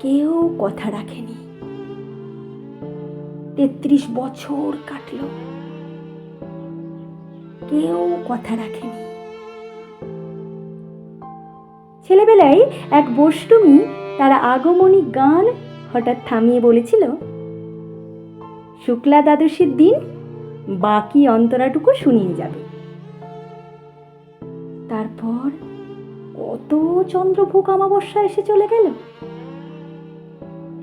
কেউ কথা রাখেনি। তেত্রিশ বছর কাটল। কেউ কথা রাখেনি। ছেলেবেলায় এক বষ্টমী তারা আগমনী গান হঠাৎ থামিয়ে বলেছিল, শুক্লা দ্বাদশীর দিন বাকি অন্তরাটুকু শুনিয়ে যাবে। তারপর কত চন্দ্রভোগ অমাবস্যা এসে চলে গেল।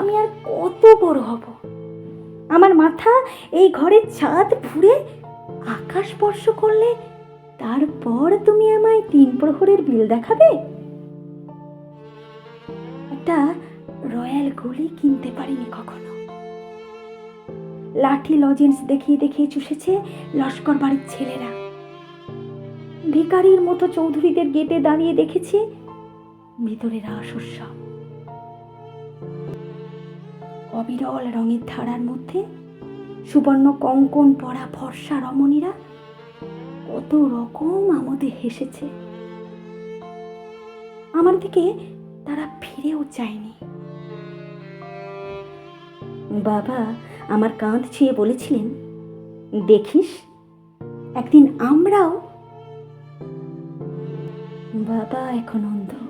আমি আর কত বড় হব? আমার মাথা এই ঘরের ছাদ ফুঁড়ে আকাশ স্পর্শ করলে তারপর তুমি আমায় তিন প্রহরের বিল দেখাবে? একটা রয়্যাল গুলি কিনতে পারিনি কখনো। লাঠি লজেন্স দেখিয়ে দেখিয়ে চুষেছে লস্কর বাড়ির ছেলেরা। ভিকারির মতো চৌধুরীদের গেটে দাঁড়িয়ে দেখেছি ভিতরে রাস উৎসব অবিরল রঙের ধারার মধ্যে সুবর্ণ কঙ্কন পরা ফর্সা রমণীরা কত রকম আমোদে হেসেছে। আমার দিকে তারা ফিরেও চায়নি। বাবা, আমার কাঁধ ছুঁয়ে বলেছিলেন, দেখিস, একদিন আমরাও বাবা এখন অন্ধ।